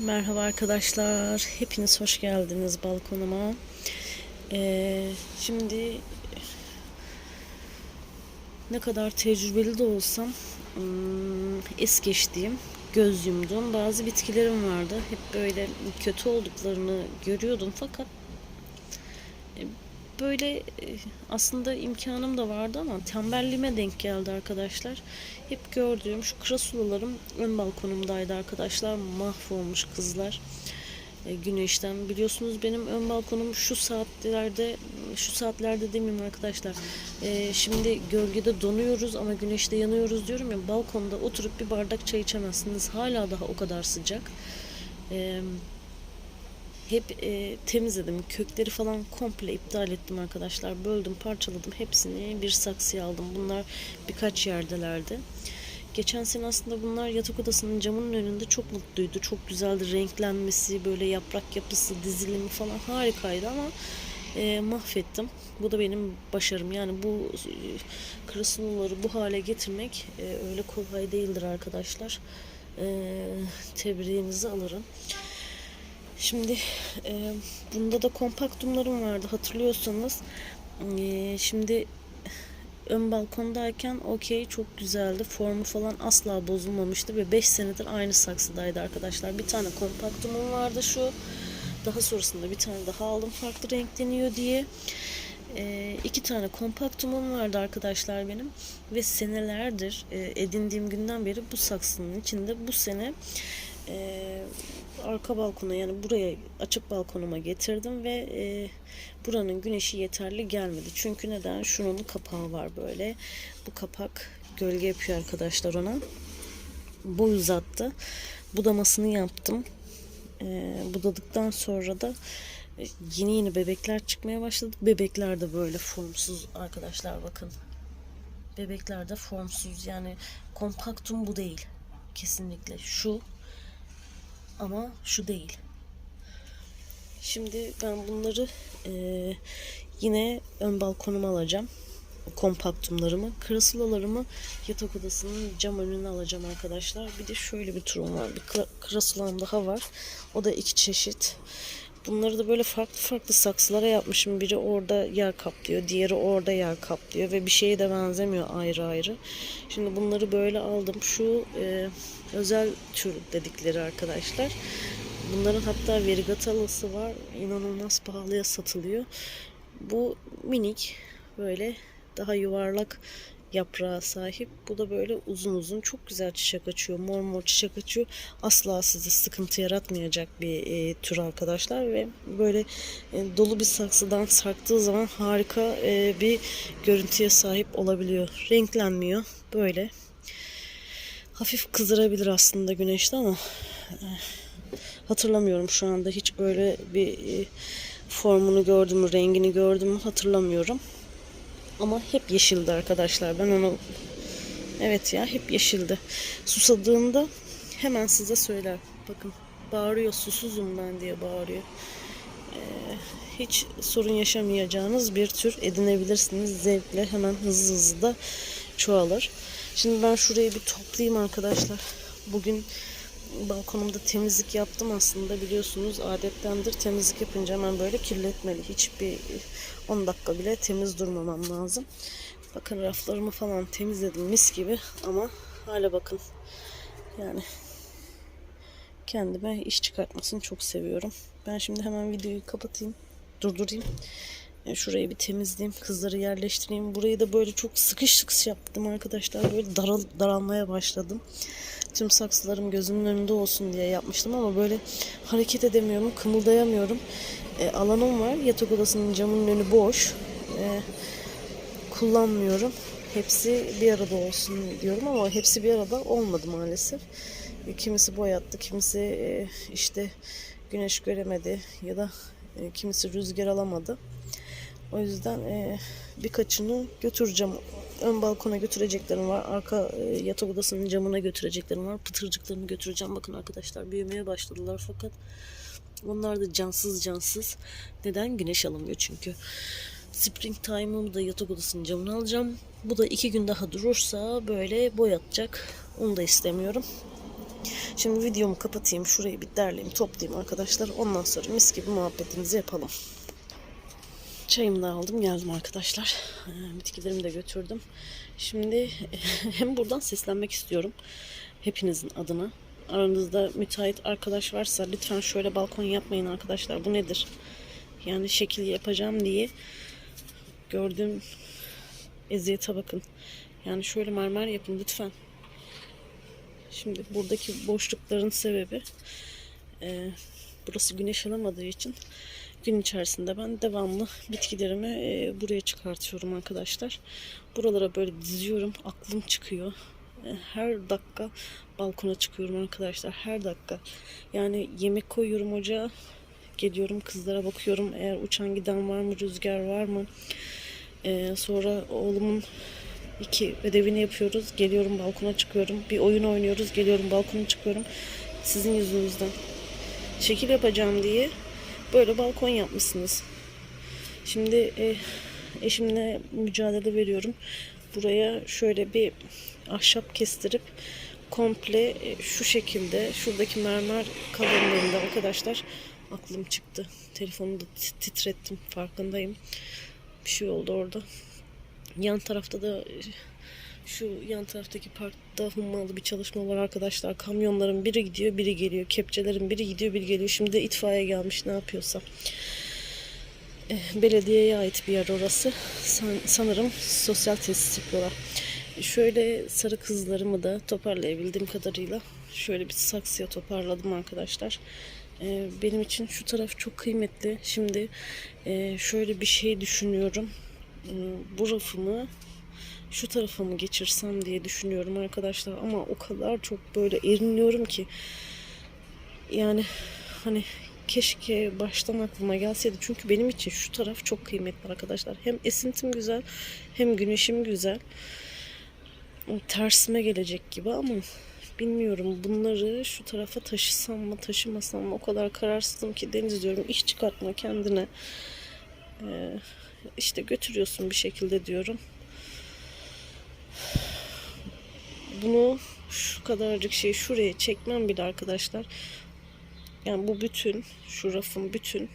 Merhaba arkadaşlar. Hepiniz hoş geldiniz balkonuma. Ee, şimdi ne kadar tecrübeli de olsam hmm, es geçtiğim, göz yumduğum bazı bitkilerim vardı. Hep böyle kötü olduklarını görüyordum fakat böyle e, aslında imkanım da vardı ama tembelliğime denk geldi arkadaşlar. Hep gördüğüm şu krasulalarım ön balkonumdaydı arkadaşlar. Mahvolmuş kızlar. E, güneşten biliyorsunuz benim ön balkonum şu saatlerde şu saatlerde demeyeyim arkadaşlar. E, şimdi gölgede donuyoruz ama güneşte yanıyoruz diyorum ya balkonda oturup bir bardak çay içemezsiniz. Hala daha o kadar sıcak. Eee hep e, temizledim. Kökleri falan komple iptal ettim arkadaşlar. Böldüm, parçaladım. Hepsini bir saksıya aldım. Bunlar birkaç yerdelerdi. Geçen sene aslında bunlar yatak odasının camının önünde çok mutluydu. Çok güzeldi. Renklenmesi, böyle yaprak yapısı, dizilimi falan harikaydı ama e, mahvettim. Bu da benim başarım. Yani bu e, krasnolları bu hale getirmek e, öyle kolay değildir arkadaşlar. E, tebriğinizi alırım. Şimdi e, bunda da kompaktumlarım vardı hatırlıyorsanız. E, şimdi ön balkondayken okey çok güzeldi. Formu falan asla bozulmamıştı ve 5 senedir aynı saksıdaydı arkadaşlar. Bir tane kompaktumum vardı şu. Daha sonrasında bir tane daha aldım farklı renkleniyor diye. E, iki tane kompaktumum vardı arkadaşlar benim ve senelerdir e, edindiğim günden beri bu saksının içinde bu sene e, arka balkona yani buraya açık balkonuma getirdim ve e, buranın güneşi yeterli gelmedi. Çünkü neden? Şunun kapağı var böyle. Bu kapak gölge yapıyor arkadaşlar ona. Boy uzattı. Budamasını yaptım. E, budadıktan sonra da e, yeni yeni bebekler çıkmaya başladı. Bebekler de böyle formsuz arkadaşlar bakın. Bebekler de formsuz yani kompaktum bu değil. Kesinlikle şu ama şu değil. Şimdi ben bunları e, yine ön balkonuma alacağım. Kompaktumlarımı, krasulalarımı yatak odasının cam önüne alacağım arkadaşlar. Bir de şöyle bir turum var. Bir kra- krasulam daha var. O da iki çeşit. Bunları da böyle farklı farklı saksılara yapmışım. Biri orada yer kaplıyor, diğeri orada yer kaplıyor ve bir şeye de benzemiyor ayrı ayrı. Şimdi bunları böyle aldım. Şu e, özel tür dedikleri arkadaşlar. Bunların hatta verigatalısı var. İnanılmaz pahalıya satılıyor. Bu minik böyle daha yuvarlak yaprağa sahip. Bu da böyle uzun uzun çok güzel çiçek açıyor. Mor mor çiçek açıyor. Asla size sıkıntı yaratmayacak bir e, tür arkadaşlar ve böyle e, dolu bir saksıdan sarktığı zaman harika e, bir görüntüye sahip olabiliyor. Renklenmiyor. Böyle hafif kızarabilir aslında güneşte ama e, hatırlamıyorum şu anda hiç böyle bir e, formunu gördüm mü, rengini gördüm mü hatırlamıyorum. Ama hep yeşildi arkadaşlar. Ben onu evet ya hep yeşildi. Susadığında hemen size söyler. Bakın bağırıyor susuzum ben diye bağırıyor. Ee, hiç sorun yaşamayacağınız bir tür edinebilirsiniz. Zevkle hemen hızlı hızlı da çoğalır. Şimdi ben şurayı bir toplayayım arkadaşlar. Bugün balkonumda temizlik yaptım aslında biliyorsunuz adettendir. Temizlik yapınca hemen böyle kirletmeli. Hiçbir 10 dakika bile temiz durmamam lazım. Bakın raflarımı falan temizledim mis gibi ama hala bakın. Yani kendime iş çıkartmasını çok seviyorum. Ben şimdi hemen videoyu kapatayım durdurayım. Yani şurayı bir temizleyeyim kızları yerleştireyim. Burayı da böyle çok sıkış sıkış yaptım arkadaşlar. Böyle daral, daralmaya başladım tüm saksılarım gözümün önünde olsun diye yapmıştım ama böyle hareket edemiyorum, kımıldayamıyorum. E, alanım var. Yatak odasının camının önü boş. E, kullanmıyorum. Hepsi bir arada olsun diyorum ama hepsi bir arada olmadı maalesef. E, kimisi boyattı, kimisi e, işte güneş göremedi ya da e, kimisi rüzgar alamadı. O yüzden e, birkaçını götüreceğim. Ön balkona götüreceklerim var. Arka e, yatak odasının camına götüreceklerim var. Pıtırcıklarını götüreceğim. Bakın arkadaşlar büyümeye başladılar fakat onlar da cansız cansız. Neden? Güneş alamıyor çünkü. Spring Time'ımı da yatak odasının camına alacağım. Bu da iki gün daha durursa böyle boyatacak. Onu da istemiyorum. Şimdi videomu kapatayım. Şurayı bir derleyeyim, toplayayım arkadaşlar. Ondan sonra mis gibi muhabbetimizi yapalım. Çayımı da aldım geldim arkadaşlar. Ee, Bitkilerimi de götürdüm. Şimdi hem buradan seslenmek istiyorum. Hepinizin adına. Aranızda müteahhit arkadaş varsa lütfen şöyle balkon yapmayın arkadaşlar. Bu nedir? Yani şekil yapacağım diye gördüğüm eziyete bakın. Yani şöyle mermer yapın lütfen. Şimdi buradaki boşlukların sebebi e, burası güneş alamadığı için gün içerisinde ben devamlı bitkilerimi e, buraya çıkartıyorum arkadaşlar. Buralara böyle diziyorum. Aklım çıkıyor. E, her dakika balkona çıkıyorum arkadaşlar. Her dakika. Yani yemek koyuyorum ocağa. Geliyorum kızlara bakıyorum. Eğer uçan giden var mı? Rüzgar var mı? E, sonra oğlumun iki ödevini yapıyoruz. Geliyorum balkona çıkıyorum. Bir oyun oynuyoruz. Geliyorum balkona çıkıyorum. Sizin yüzünüzden. Şekil yapacağım diye böyle balkon yapmışsınız. Şimdi e, eşimle mücadele veriyorum. Buraya şöyle bir ahşap kestirip komple e, şu şekilde şuradaki mermer kalınlığında arkadaşlar aklım çıktı. Telefonu da tit- titrettim farkındayım. Bir şey oldu orada. Yan tarafta da e, şu yan taraftaki parkta hummalı bir çalışma var arkadaşlar. Kamyonların biri gidiyor, biri geliyor. Kepçelerin biri gidiyor, biri geliyor. Şimdi itfaiye gelmiş ne yapıyorsa. Eh, Belediyeye ait bir yer orası. San- sanırım sosyal tesis yapıyorlar. Şöyle sarı kızlarımı da toparlayabildiğim kadarıyla şöyle bir saksıya toparladım arkadaşlar. Eh, Benim için şu taraf çok kıymetli. Şimdi eh, şöyle bir şey düşünüyorum. Hmm, Bu rafımı şu tarafa mı geçirsem diye düşünüyorum arkadaşlar. Ama o kadar çok böyle erinliyorum ki. Yani hani keşke baştan aklıma gelseydi. Çünkü benim için şu taraf çok kıymetli arkadaşlar. Hem esintim güzel hem güneşim güzel. Tersime gelecek gibi ama bilmiyorum bunları şu tarafa taşısam mı taşımasam mı? O kadar kararsızım ki Deniz diyorum iş çıkartma kendine. Ee, işte götürüyorsun bir şekilde diyorum bunu şu kadarcık şey şuraya çekmem bile arkadaşlar. Yani bu bütün şu rafın bütün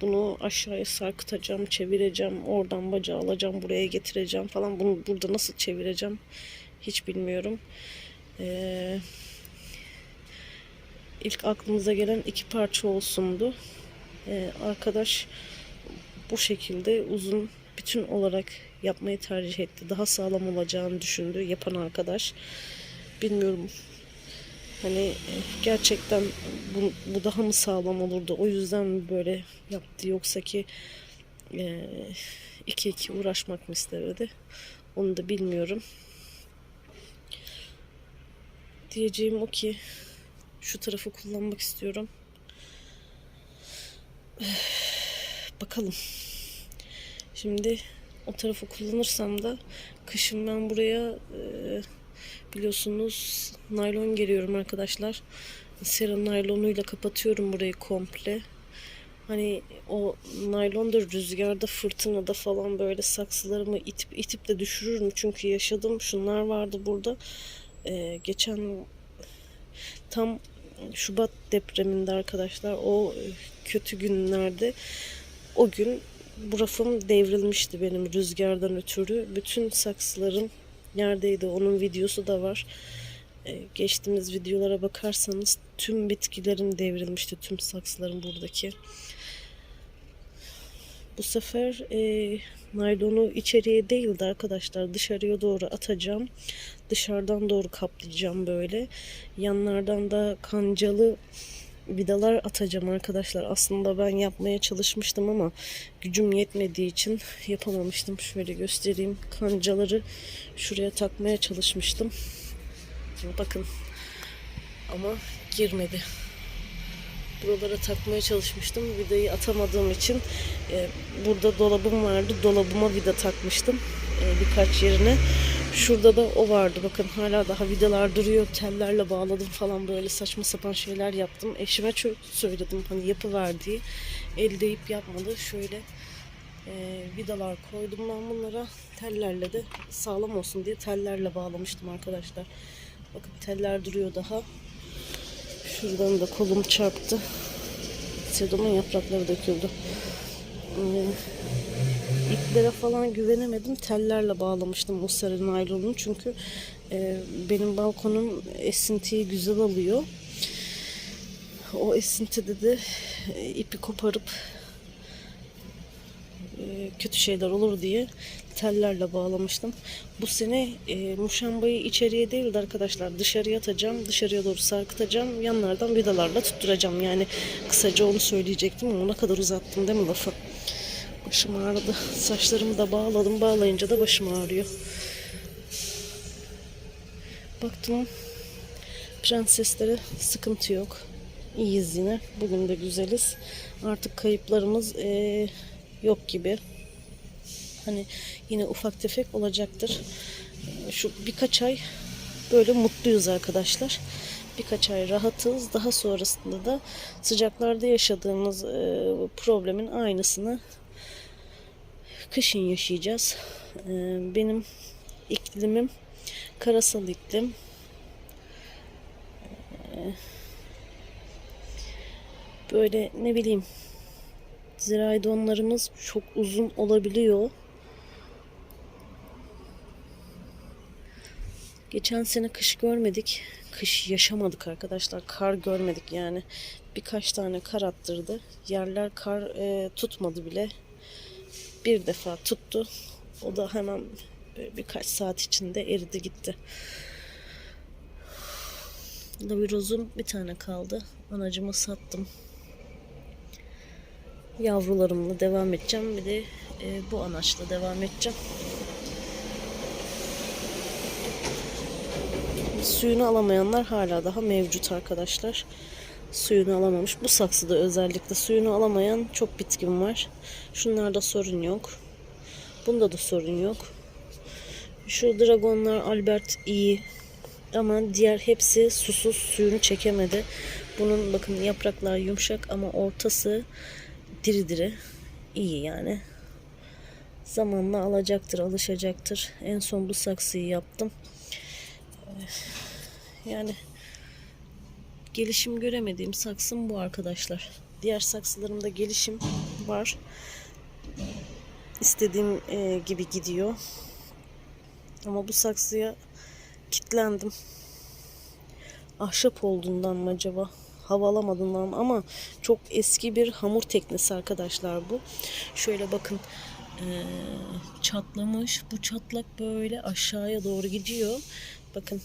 bunu aşağıya sarkıtacağım, çevireceğim, oradan bacağı alacağım, buraya getireceğim falan. Bunu burada nasıl çevireceğim hiç bilmiyorum. Ee, ilk aklımıza gelen iki parça olsundu. Ee, arkadaş bu şekilde uzun bütün olarak yapmayı tercih etti. Daha sağlam olacağını düşündü yapan arkadaş. Bilmiyorum. Hani e, gerçekten bu, bu daha mı sağlam olurdu? O yüzden mi böyle yaptı yoksa ki e, iki iki uğraşmak mı istemedi? Onu da bilmiyorum. Diyeceğim o ki şu tarafı kullanmak istiyorum. Bakalım. Şimdi o tarafı kullanırsam da kışın ben buraya e, biliyorsunuz naylon geriyorum arkadaşlar. Sera naylonuyla kapatıyorum burayı komple. Hani o naylon da rüzgarda fırtınada falan böyle saksılarımı itip itip de düşürürüm. Çünkü yaşadım şunlar vardı burada. E, geçen tam Şubat depreminde arkadaşlar o kötü günlerde o gün bu rafım devrilmişti benim rüzgardan ötürü. Bütün saksılarım neredeydi onun videosu da var. Ee, geçtiğimiz videolara bakarsanız tüm bitkilerim devrilmişti. Tüm saksılarım buradaki. Bu sefer e, naylonu içeriye değil de arkadaşlar dışarıya doğru atacağım. Dışarıdan doğru kaplayacağım böyle. Yanlardan da kancalı vidalar atacağım arkadaşlar. Aslında ben yapmaya çalışmıştım ama gücüm yetmediği için yapamamıştım. Şöyle göstereyim. Kancaları şuraya takmaya çalışmıştım. Bakın. Ama girmedi. Buralara takmaya çalışmıştım. Vidayı atamadığım için e, burada dolabım vardı. Dolabıma vida takmıştım. E, birkaç yerine. Şurada da o vardı. Bakın hala daha vidalar duruyor. Tellerle bağladım falan böyle saçma sapan şeyler yaptım. Eşime çok söyledim hani yapıver diye. El deyip yapmadı. Şöyle e, vidalar koydum ben bunlara. Tellerle de sağlam olsun diye tellerle bağlamıştım arkadaşlar. Bakın teller duruyor daha. Şuradan da kolum çarptı. Sedomun yaprakları döküldü. Ee, iplere falan güvenemedim. Tellerle bağlamıştım o sarı naylonu. Çünkü e, benim balkonum esintiyi güzel alıyor. O esintide de e, ipi koparıp e, kötü şeyler olur diye tellerle bağlamıştım. Bu sene e, muşambayı içeriye değil de arkadaşlar dışarıya atacağım. Dışarıya doğru sarkıtacağım. Yanlardan vidalarla tutturacağım. Yani kısaca onu söyleyecektim ama ona kadar uzattım değil mi lafı? Başım ağrıdı. Saçlarımı da bağladım. Bağlayınca da başım ağrıyor. Baktım prenseslere sıkıntı yok. İyiyiz yine. Bugün de güzeliz. Artık kayıplarımız eee, yok gibi. Hani yine ufak tefek olacaktır. Şu birkaç ay böyle mutluyuz arkadaşlar. Birkaç ay rahatız. Daha sonrasında da sıcaklarda yaşadığımız problemin aynısını kışın yaşayacağız. Eee, benim iklimim karasal iklim. Eee, böyle ne bileyim zirai donlarımız çok uzun olabiliyor. Geçen sene kış görmedik. Kış yaşamadık arkadaşlar. Kar görmedik yani. Birkaç tane kar attırdı. Yerler kar e, tutmadı bile. Bir defa tuttu. O da hemen böyle birkaç saat içinde eridi gitti. Lavirozum bir tane kaldı. Anacımı sattım. Yavrularımla devam edeceğim. Bir de e, bu anaçla devam edeceğim. Suyunu alamayanlar hala daha mevcut arkadaşlar. Suyunu alamamış. Bu saksıda özellikle suyunu alamayan çok bitkim var. Şunlarda sorun yok. Bunda da sorun yok. Şu dragonlar Albert iyi. Ama diğer hepsi susuz suyunu çekemedi. Bunun bakın yapraklar yumuşak ama ortası diri diri. İyi yani. Zamanla alacaktır, alışacaktır. En son bu saksıyı yaptım. Yani gelişim göremediğim saksım bu arkadaşlar. Diğer saksılarımda gelişim var. İstediğim e, gibi gidiyor. Ama bu saksıya kitlendim. Ahşap olduğundan mı acaba? Hava alamadığından mı? ama çok eski bir hamur teknesi arkadaşlar bu. Şöyle bakın e, çatlamış. Bu çatlak böyle aşağıya doğru gidiyor. Bakın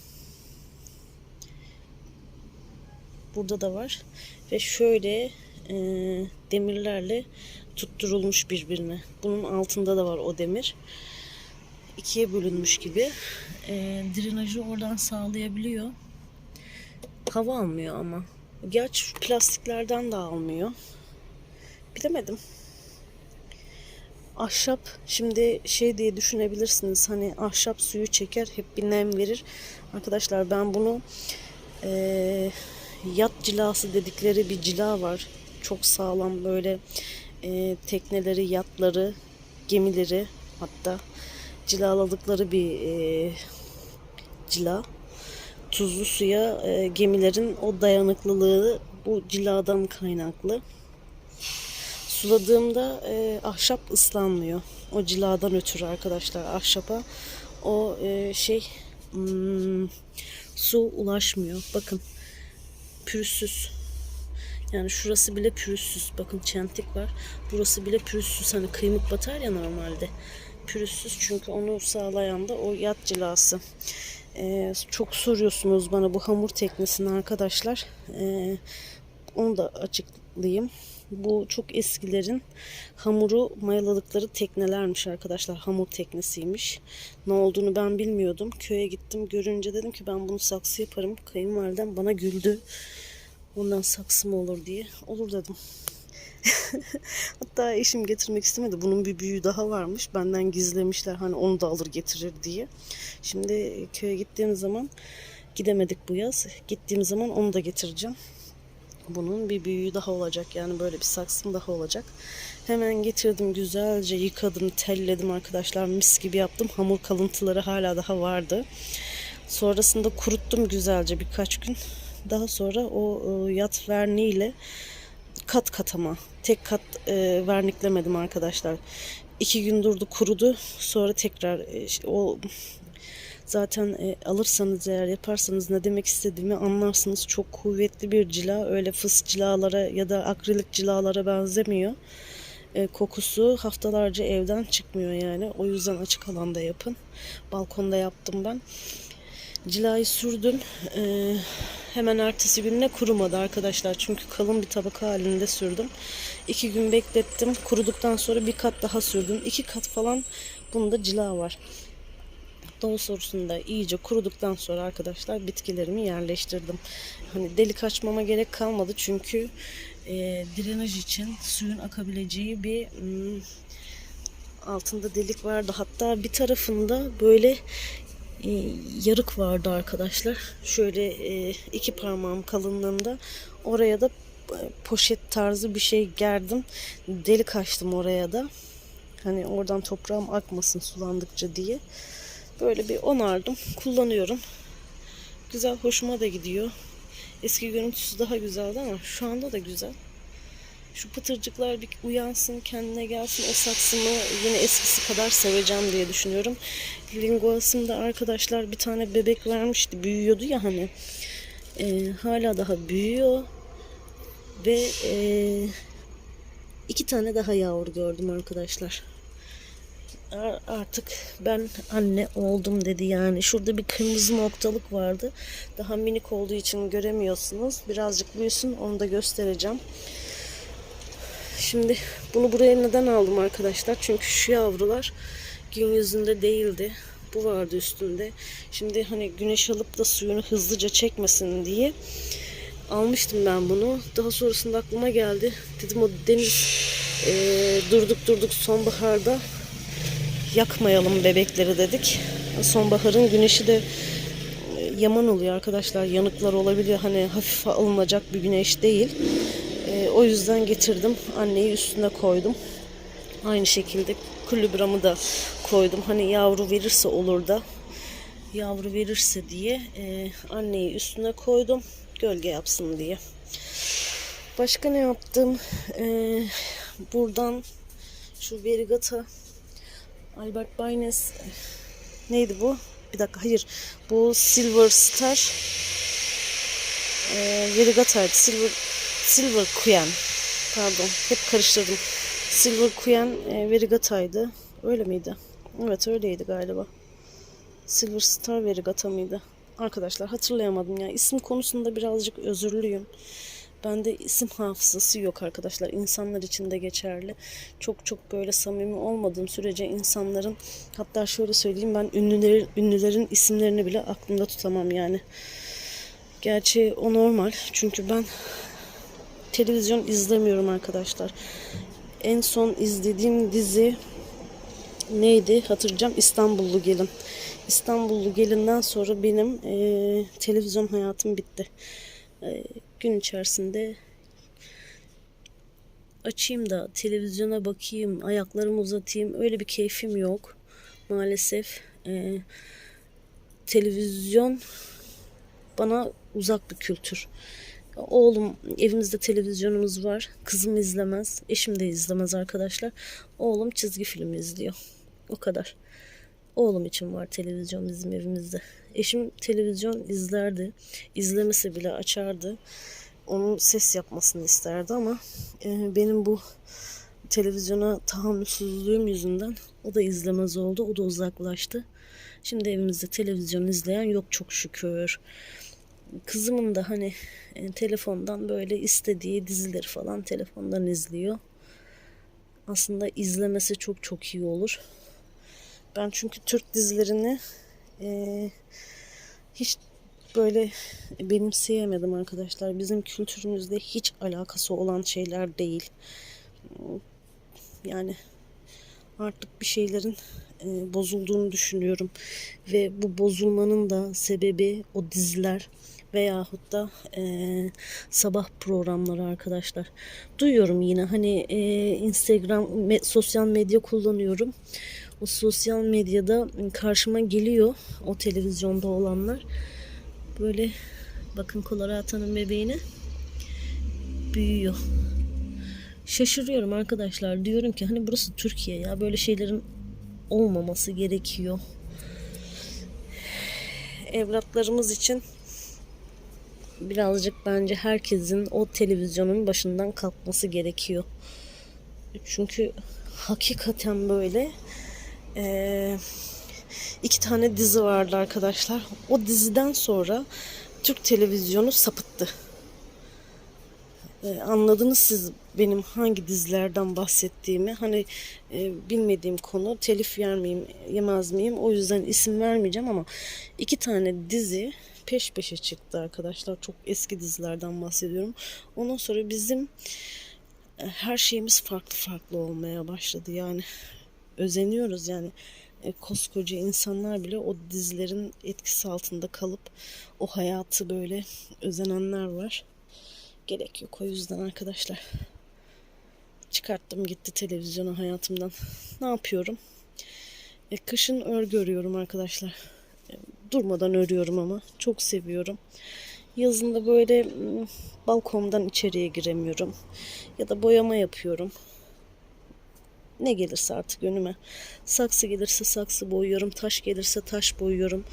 burada da var ve şöyle e, demirlerle tutturulmuş birbirine. Bunun altında da var o demir. İkiye bölünmüş gibi. E, drenajı oradan sağlayabiliyor. Hava almıyor ama. Gerçi plastiklerden de almıyor. Bilemedim. Ahşap şimdi şey diye düşünebilirsiniz hani ahşap suyu çeker hep bir nem verir. Arkadaşlar ben bunu eee yat cilası dedikleri bir cila var. Çok sağlam böyle e, tekneleri, yatları, gemileri hatta cilaladıkları bir e, cila. Tuzlu suya e, gemilerin o dayanıklılığı bu ciladan kaynaklı. Suladığımda e, ahşap ıslanmıyor. O ciladan ötürü arkadaşlar ahşapa o e, şey hmm, su ulaşmıyor. Bakın pürüzsüz. Yani şurası bile pürüzsüz. Bakın çentik var. Burası bile pürüzsüz. Hani kıymık batar ya normalde. Pürüzsüz çünkü onu sağlayan da o yat cilası. Ee, çok soruyorsunuz bana bu hamur teknesini arkadaşlar. Ee, onu da açıklayayım. Bu çok eskilerin hamuru mayaladıkları teknelermiş arkadaşlar. Hamur teknesiymiş. Ne olduğunu ben bilmiyordum. Köye gittim görünce dedim ki ben bunu saksı yaparım. Kayınvalidem bana güldü. Ondan saksı mı olur diye. Olur dedim. Hatta eşim getirmek istemedi. Bunun bir büyüğü daha varmış. Benden gizlemişler hani onu da alır getirir diye. Şimdi köye gittiğim zaman gidemedik bu yaz. Gittiğim zaman onu da getireceğim. Bunun bir büyüğü daha olacak. Yani böyle bir saksım daha olacak. Hemen getirdim güzelce yıkadım, telledim arkadaşlar. Mis gibi yaptım. Hamur kalıntıları hala daha vardı. Sonrasında kuruttum güzelce birkaç gün. Daha sonra o e, yat verniğiyle kat kat ama tek kat e, verniklemedim arkadaşlar. İki gün durdu kurudu. Sonra tekrar e, o zaten e, alırsanız eğer yaparsanız ne demek istediğimi anlarsınız. Çok kuvvetli bir cila. Öyle fıs cilalara ya da akrilik cilalara benzemiyor. E, kokusu haftalarca evden çıkmıyor yani. O yüzden açık alanda yapın. Balkonda yaptım ben. Cilayı sürdüm. Ee, hemen ertesi gününe kurumadı arkadaşlar. Çünkü kalın bir tabaka halinde sürdüm. İki gün beklettim. Kuruduktan sonra bir kat daha sürdüm. İki kat falan bunda cila var. Daha sonrasında iyice kuruduktan sonra arkadaşlar bitkilerimi yerleştirdim. Hani delik açmama gerek kalmadı çünkü e, drenaj için suyun akabileceği bir hmm, altında delik vardı. Hatta bir tarafında böyle e, yarık vardı arkadaşlar. Şöyle e, iki parmağım kalınlığında. Oraya da e, poşet tarzı bir şey gerdim. Delik açtım oraya da. Hani oradan toprağım akmasın sulandıkça diye. Böyle bir onardım. Kullanıyorum. Güzel hoşuma da gidiyor. Eski görüntüsü daha güzeldi ama şu anda da güzel. Şu pıtırcıklar bir uyansın, kendine gelsin. O saksımı yine eskisi kadar seveceğim diye düşünüyorum. Linguas'ımda arkadaşlar bir tane bebek vermişti. Büyüyordu ya hani. Ee, hala daha büyüyor. Ve ee, iki tane daha yavru gördüm arkadaşlar. Ar- Artık ben anne oldum dedi yani. Şurada bir kırmızı noktalık vardı. Daha minik olduğu için göremiyorsunuz. Birazcık büyüsün onu da göstereceğim. Şimdi bunu buraya neden aldım arkadaşlar? Çünkü şu yavrular gün yüzünde değildi. Bu vardı üstünde. Şimdi hani güneş alıp da suyunu hızlıca çekmesin diye almıştım ben bunu. Daha sonrasında aklıma geldi. Dedim o deniz eee, durduk durduk sonbaharda yakmayalım bebekleri dedik. Sonbaharın güneşi de e, yaman oluyor arkadaşlar. Yanıklar olabiliyor. Hani hafife alınacak bir güneş değil. E, o yüzden getirdim. Anneyi üstüne koydum. Aynı şekilde kulübramı da koydum. Hani yavru verirse olur da yavru verirse diye e, anneyi üstüne koydum. Gölge yapsın diye. Başka ne yaptım? E, buradan şu verigata Albert Baynes neydi bu? Bir dakika hayır. Bu Silver Star e, Verigata'ydı. Silver Silver Queen. Pardon. Hep karıştırdım. Silver Queen e, Verigata'ydı. Öyle miydi? Evet öyleydi galiba. Silver Star Verigata mıydı? Arkadaşlar hatırlayamadım ya. İsim konusunda birazcık özürlüyüm. Bende isim hafızası yok arkadaşlar. İnsanlar için de geçerli. Çok çok böyle samimi olmadığım sürece insanların hatta şöyle söyleyeyim ben ünlülerin ünlülerin isimlerini bile aklımda tutamam yani. Gerçi o normal. Çünkü ben televizyon izlemiyorum arkadaşlar. En son izlediğim dizi neydi hatırlayacağım İstanbullu Gelin. İstanbullu Gelin'den sonra benim eee, televizyon hayatım bitti. Eee, gün içerisinde açayım da televizyona bakayım, ayaklarımı uzatayım öyle bir keyfim yok. Maalesef Eee, televizyon bana uzak bir kültür. Oğlum evimizde televizyonumuz var. Kızım izlemez. Eşim de izlemez arkadaşlar. Oğlum çizgi film izliyor. O kadar. Oğlum için var televizyon bizim evimizde. Eşim televizyon izlerdi. İzlemese bile açardı. Onun ses yapmasını isterdi ama e, benim bu televizyona tahammülsüzlüğüm yüzünden o da izlemez oldu. O da uzaklaştı. Şimdi evimizde televizyon izleyen yok çok şükür. Kızımın da hani e, telefondan böyle istediği dizileri falan telefondan izliyor. Aslında izlemesi çok çok iyi olur. Ben çünkü Türk dizilerini e, hiç böyle benimseyemedim arkadaşlar. Bizim kültürümüzde hiç alakası olan şeyler değil. Yani artık bir şeylerin e, bozulduğunu düşünüyorum. Ve bu bozulmanın da sebebi o diziler veyahut da e, sabah programları arkadaşlar. Duyuyorum yine hani e, Instagram, me- sosyal medya kullanıyorum. O sosyal medyada karşıma geliyor o televizyonda olanlar. Böyle Bakın Colorado'nun bebeğine büyüyor. Şaşırıyorum arkadaşlar. Diyorum ki hani burası Türkiye ya böyle şeylerin olmaması gerekiyor. Evlatlarımız için birazcık bence herkesin o televizyonun başından kalkması gerekiyor. Çünkü hakikaten böyle eee, iki tane dizi vardı arkadaşlar. O diziden sonra Türk televizyonu sapıttı. Ee, anladınız siz benim hangi dizilerden bahsettiğimi. Hani e, bilmediğim konu telif yer miyim, yemez miyim? O yüzden isim vermeyeceğim ama iki tane dizi peş peşe çıktı arkadaşlar. Çok eski dizilerden bahsediyorum. Ondan sonra bizim e, her şeyimiz farklı farklı olmaya başladı. Yani özeniyoruz yani e, koskoca insanlar bile o dizilerin etkisi altında kalıp o hayatı böyle özenenler var. Gerek yok o yüzden arkadaşlar. Çıkarttım gitti televizyonu hayatımdan. Ne yapıyorum? E, kışın örgü örüyorum arkadaşlar. E, durmadan örüyorum ama çok seviyorum. Yazında böyle balkondan içeriye giremiyorum. Ya da boyama yapıyorum ne gelirse artık önüme. Saksı gelirse saksı boyuyorum, taş gelirse taş boyuyorum.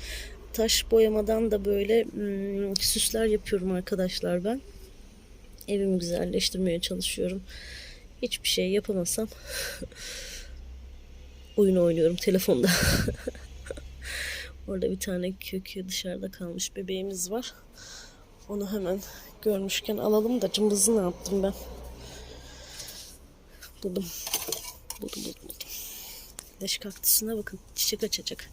Taş boyamadan da böyle hmm, süsler yapıyorum arkadaşlar ben. Evimi güzelleştirmeye çalışıyorum. Hiçbir şey yapamasam oyun oynuyorum telefonda. Orada bir tane kökü dışarıda kalmış bebeğimiz var. Onu hemen görmüşken alalım da cımbızını attım ben. Buldum. Buldum buldum buldum. Leş kaktüsüne bakın. Çiçek açacak.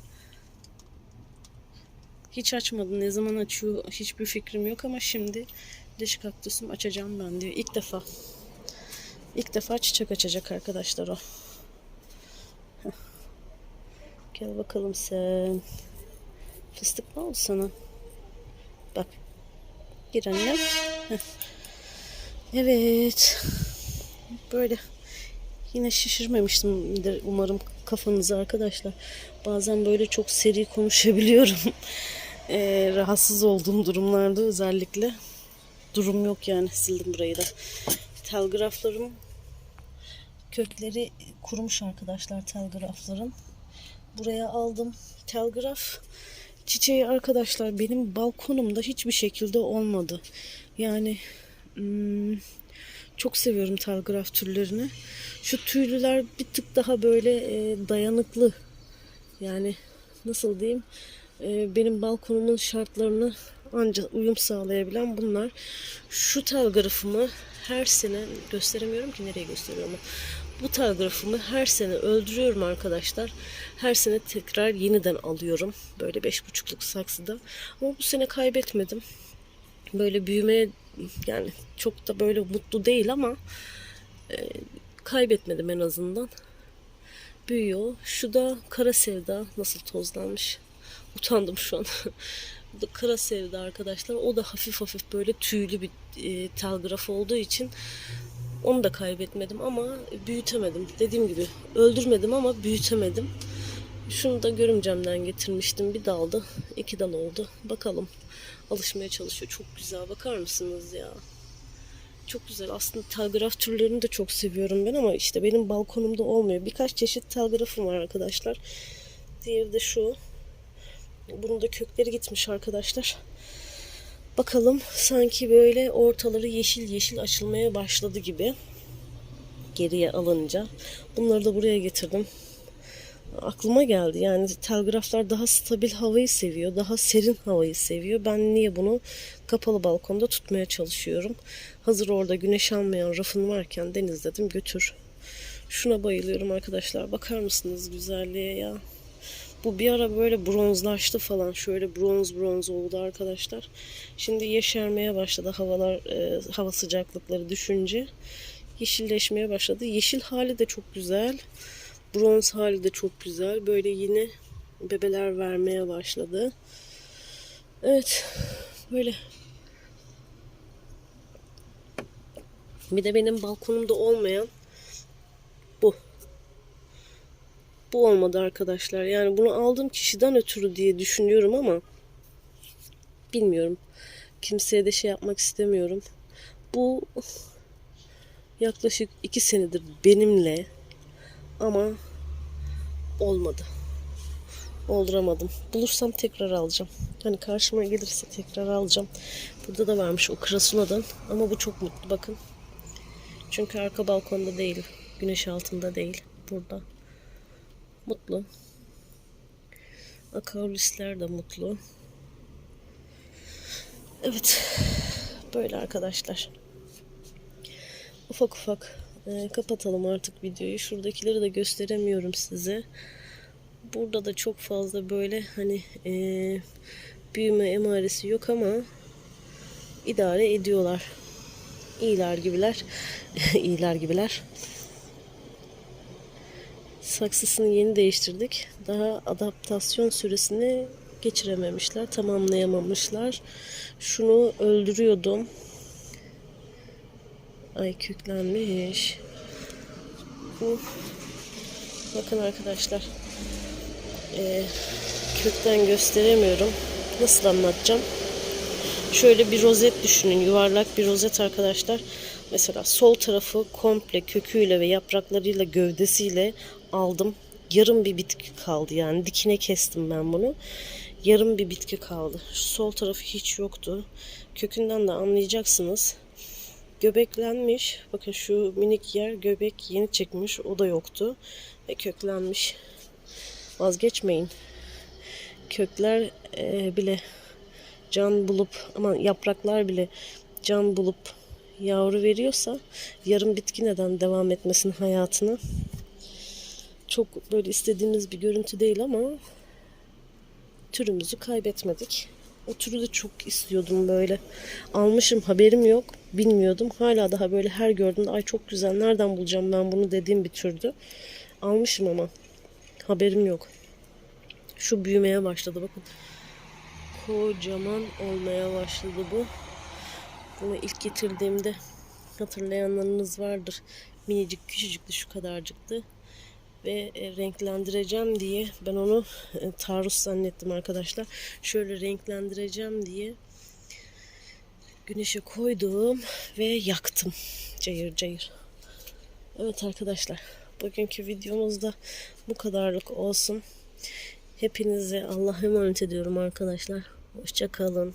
Hiç açmadı. Ne zaman açıyor hiçbir fikrim yok ama şimdi leş kaktüsüm açacağım ben diyor. İlk defa. İlk defa çiçek açacak arkadaşlar o. Gel bakalım sen. Fıstık mı oldu sana? Bak. Gir anne. Heh. Evet. Böyle. Yine şişirmemiştimdir umarım kafanızı arkadaşlar. Bazen böyle çok seri konuşabiliyorum. Ee, rahatsız olduğum durumlarda özellikle. Durum yok yani sildim burayı da. Telgraflarım kökleri kurumuş arkadaşlar telgrafların. Buraya aldım. Telgraf çiçeği arkadaşlar benim balkonumda hiçbir şekilde olmadı. Yani hmm, çok seviyorum telgraf türlerini. Şu tüylüler bir tık daha böyle e, dayanıklı. Yani nasıl diyeyim? E, benim balkonumun şartlarını ancak uyum sağlayabilen bunlar. Şu telgrafımı her sene gösteremiyorum ki nereye gösteriyorum. Bu telgrafımı her sene öldürüyorum arkadaşlar. Her sene tekrar yeniden alıyorum. Böyle beş buçukluk saksıda. Ama bu sene kaybetmedim. Böyle büyümeye yani çok da böyle mutlu değil ama e, kaybetmedim en azından. Büyüyor. Şu da kara sevda nasıl tozlanmış. Utandım şu an. Bu da kara sevda arkadaşlar. O da hafif hafif böyle tüylü bir e, telgraf olduğu için onu da kaybetmedim ama büyütemedim. Dediğim gibi öldürmedim ama büyütemedim. Şunu da görümcemden getirmiştim. Bir daldı. iki dal oldu. Bakalım. Alışmaya çalışıyor. Çok güzel. Bakar mısınız ya? Çok güzel. Aslında telgraf türlerini de çok seviyorum ben ama işte benim balkonumda olmuyor. Birkaç çeşit telgrafım var arkadaşlar. Diğeri de şu. Bunun da kökleri gitmiş arkadaşlar. Bakalım sanki böyle ortaları yeşil yeşil açılmaya başladı gibi. Geriye alınca. Bunları da buraya getirdim. Aklıma geldi yani telgraflar daha stabil havayı seviyor. Daha serin havayı seviyor. Ben niye bunu kapalı balkonda tutmaya çalışıyorum. Hazır orada güneş almayan rafın varken Deniz dedim götür. Şuna bayılıyorum arkadaşlar. Bakar mısınız güzelliğe ya? Bu bir ara böyle bronzlaştı falan. Şöyle bronz bronz oldu arkadaşlar. Şimdi yeşermeye başladı havalar e, hava sıcaklıkları düşünce. Yeşilleşmeye başladı. Yeşil hali de çok güzel. Bronz hali de çok güzel. Böyle yine bebeler vermeye başladı. Evet. Böyle. Bir de benim balkonumda olmayan bu. Bu olmadı arkadaşlar. Yani bunu aldığım kişiden ötürü diye düşünüyorum ama bilmiyorum. Kimseye de şey yapmak istemiyorum. Bu yaklaşık iki senedir benimle ama olmadı. Olduramadım. Bulursam tekrar alacağım. Hani karşıma gelirse tekrar alacağım. Burada da varmış o Krasula'dan. Ama bu çok mutlu bakın. Çünkü arka balkonda değil. Güneş altında değil. Burada. Mutlu. Akaulisler de mutlu. Evet. Böyle arkadaşlar. Ufak ufak e, kapatalım artık videoyu. Şuradakileri de gösteremiyorum size. Burada da çok fazla böyle hani e, büyüme emaresi yok ama idare ediyorlar. İyiler gibiler. İyiler gibiler. Saksısını yeni değiştirdik. Daha adaptasyon süresini geçirememişler, tamamlayamamışlar. Şunu öldürüyordum. Ay köklenmiş. Bu bakın arkadaşlar. Ee, kökten gösteremiyorum. Nasıl anlatacağım? Şöyle bir rozet düşünün. Yuvarlak bir rozet arkadaşlar. Mesela sol tarafı komple köküyle ve yapraklarıyla gövdesiyle aldım. Yarım bir bitki kaldı yani dikine kestim ben bunu. Yarım bir bitki kaldı. Sol tarafı hiç yoktu. Kökünden de anlayacaksınız. Göbeklenmiş. Bakın şu minik yer göbek yeni çekmiş. O da yoktu. Ve köklenmiş. Vazgeçmeyin. Kökler e, bile can bulup ama yapraklar bile can bulup yavru veriyorsa yarım bitki neden devam etmesin hayatını? Çok böyle istediğimiz bir görüntü değil ama türümüzü kaybetmedik. O türü de çok istiyordum böyle. Almışım haberim yok. Bilmiyordum. Hala daha böyle her gördüğümde ay çok güzel nereden bulacağım ben bunu dediğim bir türdü. Almışım ama haberim yok. Şu büyümeye başladı bakın. Kocaman olmaya başladı bu. Bunu ilk getirdiğimde hatırlayanlarınız vardır. Minicik küçücüktü şu kadarcıktı. Ve e, renklendireceğim diye ben onu e, taarruz zannettim arkadaşlar. Şöyle renklendireceğim diye güneşe koydum ve yaktım. Cayır cayır. Evet arkadaşlar. Bugünkü videomuzda bu kadarlık olsun. Hepinize Allah'a emanet ediyorum arkadaşlar. Hoşça kalın.